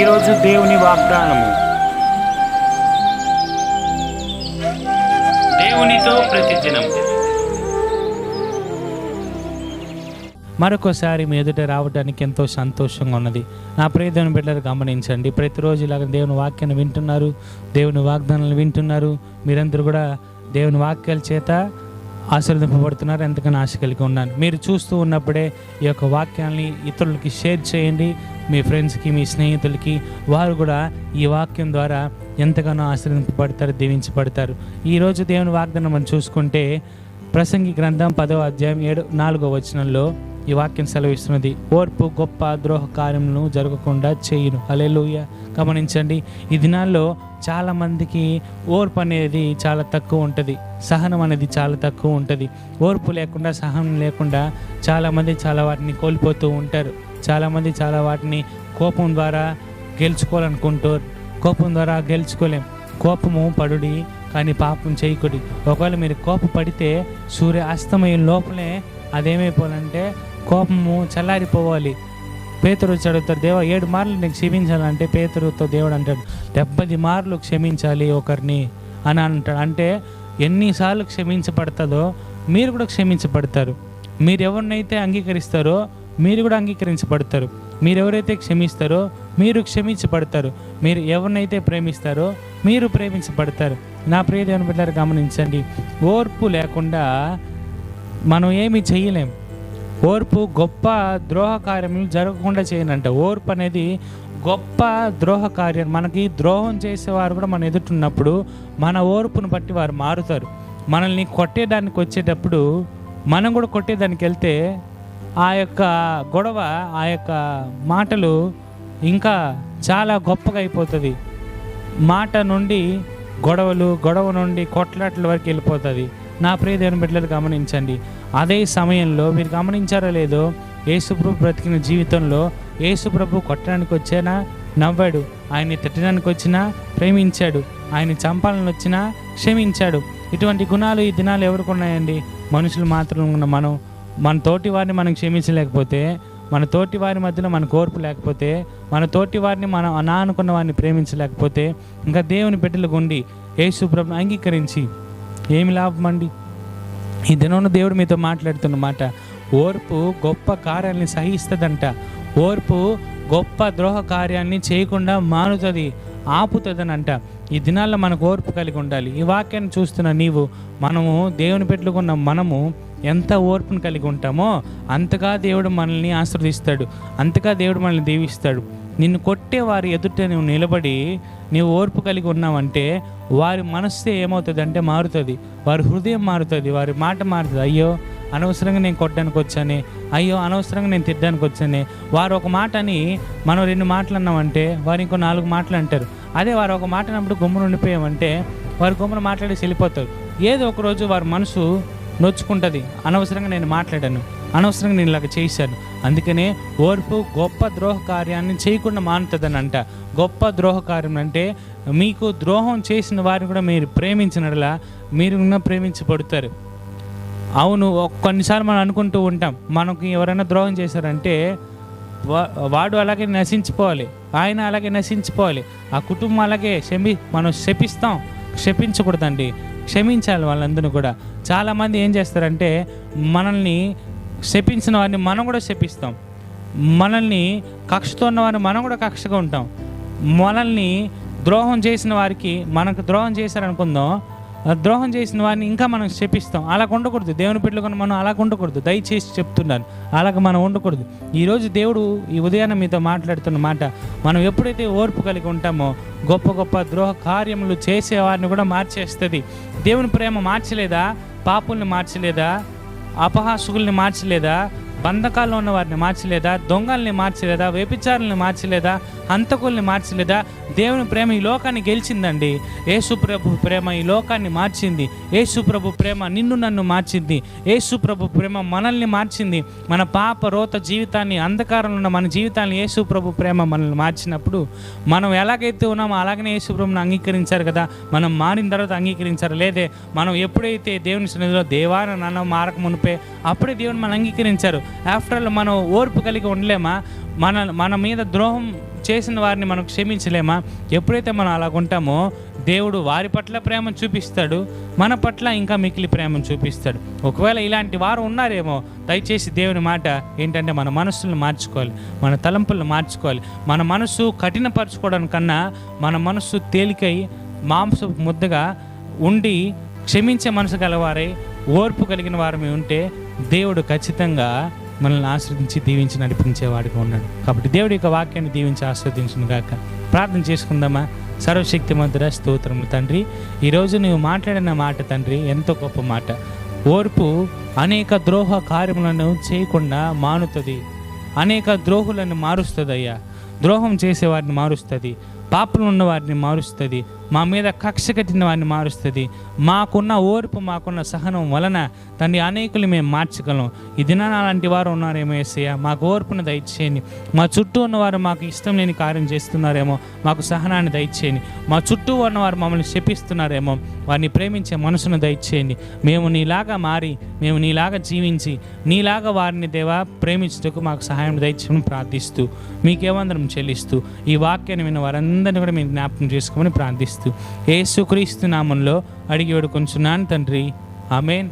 ఈరోజు దేవుని వాగ్దానము. దేవునితో ప్రతిదినం. మరొకసారి మీ ఎదుట రావడానికి ఎంతో సంతోషంగా ఉన్నది. నా ప్రియ దేవుని బిడ్డలు గమనించండి. ప్రతిరోజు ఇలాగ దేవుని వాక్యాన్ని వింటున్నారు. దేవుని వాగ్దానాలు వింటున్నారు. మీరందరూ కూడా దేవుని వాక్యాల చేత ఆశీర్వదింపబడుతున్నారు. ఎంతగానో ఆశ కలిగి ఉన్నాను. మీరు చూస్తూ ఉన్నప్పుడే ఈ యొక్క వాక్యాన్ని ఇతరులకి షేర్ చేయండి. మీ ఫ్రెండ్స్కి మీ స్నేహితులకి వారు కూడా ఈ వాక్యం ద్వారా ఎంతగానో ఆశీర్వదింపబడతారు దీవించబడతారు. ఈరోజు దేవుని వాగ్దానం మనం చూసుకుంటే ప్రసంగి గ్రంథం పదవ అధ్యాయం ఏడు నాలుగో వచనంలో ఈ వాక్యం సెలవిస్తున్నది ఓర్పు గొప్ప ద్రోహ కార్యములను జరగకుండా చేయును. అలెలుయ గమనించండి ఈ దినాల్లో చాలా మందికి ఓర్పు అనేది చాలా తక్కువ ఉంటుంది. సహనం అనేది చాలా తక్కువ ఉంటుంది. ఓర్పు లేకుండా సహనం లేకుండా చాలామంది చాలా వాటిని కోల్పోతూ ఉంటారు. చాలామంది చాలా వాటిని కోపం ద్వారా గెలుచుకోవాలనుకుంటారు కోపం ద్వారా గెలుచుకోలేం. కోపము పడుడి కానీ పాపం చేయకుడి ఒకవేళ మీరు కోప పడితే సూర్య అస్తమయం లోపలే అదేమైపోవాలంటే కోపము చల్లారిపోవాలి. పేతురు వచ్చి అడుగుతారు దేవ ఏడు మార్లు నీకు క్షమించాలంటే పేతురుతో దేవుడు అంటాడు డెబ్బది మార్లు క్షమించాలి ఒకరిని అని అంటాడు. అంటే ఎన్నిసార్లు క్షమించబడతాదో మీరు కూడా క్షమించబడతారు. మీరు ఎవరినైతే అంగీకరిస్తారో మీరు కూడా అంగీకరించబడతారు. మీరు ఎవరైతే క్షమిస్తారో మీరు క్షమించబడతారు. మీరు ఎవరినైతే ప్రేమిస్తారో మీరు ప్రేమించబడతారు. నా ప్రియ దేవుని గమనించండి. ఓర్పు లేకుండా మనం ఏమి చేయలేం. ఓర్పు గొప్ప ద్రోహ కార్యములు జరగకుండా చేయనంట. ఓర్పు అనేది గొప్ప ద్రోహ కార్యం మనకి ద్రోహం చేసేవారు కూడా మన ఎదుటిన్నప్పుడు మన ఓర్పును బట్టి వారు మారుతారు. మనల్ని కొట్టేదానికి వచ్చేటప్పుడు మనం కూడా కొట్టేదానికి వెళ్తే ఆ యొక్క గొడవ ఆ యొక్క మాటలు ఇంకా చాలా గొప్పగా అయిపోతుంది. మాట నుండి గొడవలు గొడవ నుండి కొట్లాట్ల వరకు వెళ్ళిపోతుంది. నా ప్రియ దేవుని బిడ్డలు గమనించండి. అదే సమయంలో మీరు గమనించారో లేదో యేసుప్రభు బ్రతికిన జీవితంలో యేసుప్రభు కొట్టడానికి వచ్చానా? నవ్వాడు. ఆయన్ని తిట్టడానికి వచ్చినా? ప్రేమించాడు. ఆయన చంపాలని వచ్చినా? క్షమించాడు. ఇటువంటి గుణాలు ఈ దినాలు ఎవరికి ఉన్నాయండి? మనుషులు మాత్రం ఉన్న మనం మన తోటి వారిని మనం క్షమించలేకపోతే మన తోటి వారి మధ్యలో మన కోర్పు లేకపోతే మన తోటి వారిని మనం అనా అనుకున్న వారిని ప్రేమించలేకపోతే ఇంకా దేవుని బిడ్డలకు ఉండి యేసు ప్రభుని అంగీకరించి ఏమి లాభం అండి? ఈ దినం దేవుడు మీతో మాట్లాడుతున్న మాట ఓర్పు గొప్ప కార్యాన్ని సహిస్తుందంట. ఓర్పు గొప్ప ద్రోహ కార్యాన్ని చేయకుండా మానుతుంది ఆపుతుందనంట. అంట ఈ దినాల్లో మనకు ఓర్పు కలిగి ఉండాలి. ఈ వాక్యాన్ని చూస్తున్న నీవు మనము దేవుని పెట్టుకున్న మనము ఎంత ఓర్పును కలిగి ఉంటామో అంతగా దేవుడు మనల్ని ఆశీర్వదిస్తాడు. అంతగా దేవుడు మనల్ని దీవిస్తాడు. నిన్ను కొట్టే వారి ఎదుట నువ్వు నిలబడి నీవు ఓర్పు కలిగి ఉన్నావంటే వారి మనస్సు ఏమవుతుంది అంటే మారుతుంది. వారి హృదయం మారుతుంది. వారి మాట మారుతుంది. అయ్యో అనవసరంగా నేను కొట్టడానికి వచ్చాను. అయ్యో అనవసరంగా నేను తిట్టడానికి వచ్చాను. వారు ఒక మాట అని మనం రెండు మాటలు అన్నామంటే వారు ఇంకో నాలుగు మాటలు అంటారు. అదే వారు ఒక మాట అన్నప్పుడు గుమ్మను ఉండిపోయామంటే వారు గుమ్మను మాట్లాడేసి వెళ్ళిపోతారు. ఏదో ఒకరోజు వారి మనసు నొచ్చుకుంటుంది. అనవసరంగా నేను మాట్లాడాను. అనవసరంగా నేను ఇలాగ చేశాను. అందుకనే ఓర్పు గొప్ప ద్రోహ కార్యాన్ని చేయకుండా మానుతుందని అంట గొప్ప ద్రోహ కార్యం అంటే మీకు ద్రోహం చేసిన వారిని కూడా మీరు ప్రేమించినలా మీరు ప్రేమించబడతారు. అవును కొన్నిసార్లు మనం అనుకుంటూ ఉంటాం. మనకి ఎవరైనా ద్రోహం చేశారంటే వా- వాడు అలాగే నశించిపోవాలి. ఆయన అలాగే నశించిపోవాలి. ఆ కుటుంబం అలాగే శమి మనం శపిస్తాం. క్షపించకూడదండి క్షమించాలి వాళ్ళందరూ కూడా. చాలామంది ఏం చేస్తారంటే మనల్ని శపించిన వారిని మనం కూడా శపిస్తాం. మనల్ని కక్షతో ఉన్న వారిని మనం కూడా కక్షగా ఉంటాం. మనల్ని ద్రోహం చేసిన వారికి మనకు ద్రోహం చేశారనుకుందాం ద్రోహం చేసిన వారిని ఇంకా మనం శపిస్తాం. అలా ఉండకూడదు. దేవుని బిడ్డలు మనం అలా ఉండకూడదు. దయచేసి చెప్తున్నాను. అలాగ మనం ఉండకూడదు. ఈరోజు దేవుడు ఈ ఉదయాన్నే మీతో మాట్లాడుతున్న మాట మనం ఎప్పుడైతే ఓర్పు కలిగి ఉంటామో గొప్ప గొప్ప ద్రోహ కార్యములు చేసేవారిని కూడా మార్చేస్తుంది. దేవుని ప్రేమ మార్చలేదా? పాపుల్ని మార్చలేదా? అపహాసుకుల్ని మార్చలేదా? బంధకాల్లో ఉన్న వారిని మార్చలేదా? దొంగల్ని మార్చలేదా? వ్యభిచారుల్ని మార్చలేదా? హంతకుల్ని మార్చలేదా? దేవుని ప్రేమ ఈ లోకాన్ని గెలిచిందండి. యేసుప్రభు ప్రేమ ఈ లోకాన్ని మార్చింది. యేసుప్రభు ప్రేమ నిన్ను నన్ను మార్చింది. యేసుప్రభు ప్రేమ మనల్ని మార్చింది. మన పాప రోత జీవితాన్ని అంధకారంలో ఉన్న మన జీవితాన్ని యేసుప్రభు ప్రేమ మనల్ని మార్చినప్పుడు మనం ఎలాగైతే ఉన్నామో అలాగనే యేసుప్రభుని అంగీకరించారు కదా? మనం మారిన తర్వాత అంగీకరించారు? లేదే మనం ఎప్పుడైతే దేవుని సన్నిధిలో దేవాన నన్ను మారక మునిపే అప్పుడే దేవుని మనం అంగీకరించారు. ఆఫ్టర్ ఆల్ మనం ఓర్పు కలిగి ఉండలేమా? మన మన మీద ద్రోహం చేసిన వారిని మనం క్షమించలేమా? ఎప్పుడైతే మనం అలాగుంటామో దేవుడు వారి పట్ల ప్రేమ చూపిస్తాడు మన పట్ల ఇంకా మికిలి ప్రేమను చూపిస్తాడు. ఒకవేళ ఇలాంటి వారు ఉన్నారేమో దయచేసి దేవుని మాట ఏంటంటే మన మనస్సులను మార్చుకోవాలి మన తలంపులను మార్చుకోవాలి. మన మనస్సు కఠినపరచుకోవడానికన్నా మన మనస్సు తేలికై మాంస ముద్దగా ఉండి క్షమించే మనసు గలవారై ఓర్పు కలిగిన వారమే ఉంటే దేవుడు ఖచ్చితంగా మనల్ని ఆశ్రదించి దీవించి నడిపించేవాడిగా ఉన్నాడు. కాబట్టి దేవుడి యొక్క వాక్యాన్ని దీవించి ఆస్వాదించును గాక. ప్రార్థన చేసుకుందామా? సర్వశక్తి మధుర స్తోత్రము తండ్రి. ఈరోజు నువ్వు మాట్లాడిన మాట తండ్రి ఎంతో గొప్ప మాట. ఓర్పు అనేక ద్రోహ కార్యములను చేయకుండా మానుతుంది. అనేక ద్రోహులను మారుస్తుంది అయ్యా ద్రోహం చేసేవారిని మారుస్తుంది. పాపలు ఉన్న వారిని మారుస్తుంది. మా మీద కక్ష కట్టిన వారిని మారుస్తుంది. మాకున్న ఓర్పు మాకున్న సహనం వలన తండ్రి అనేకులు మేము మార్చగలం. ఈ దినాన అలాంటి వారు ఉన్నారేమో ఏసయ్య. మాకు ఓర్పును దయచేయండి. మా చుట్టూ ఉన్నవారు మాకు ఇష్టం లేని కార్యం చేస్తున్నారేమో. మాకు సహనాన్ని దయచేయండి. మా చుట్టూ ఉన్నవారు మమ్మల్ని శపిస్తున్నారేమో. వారిని ప్రేమించే మనసును దయచేయండి. మేము నీలాగా మారి మేము నీలాగా జీవించి నీలాగా వారిని దేవా ప్రేమించుటకు మాకు సహాయం దయచేయమని ప్రార్థిస్తూ మీకేమందరం చెల్లిస్తూ ఈ వాక్యాన్ని విన్న వారందరినీ కూడా మేము జ్ఞాపకం చేసుకోమని ప్రార్థిస్తూ ఏసుక్రీస్తు నామంలో అడిగి వేడుకొంచున్నాను తండ్రి. ఆమెన్.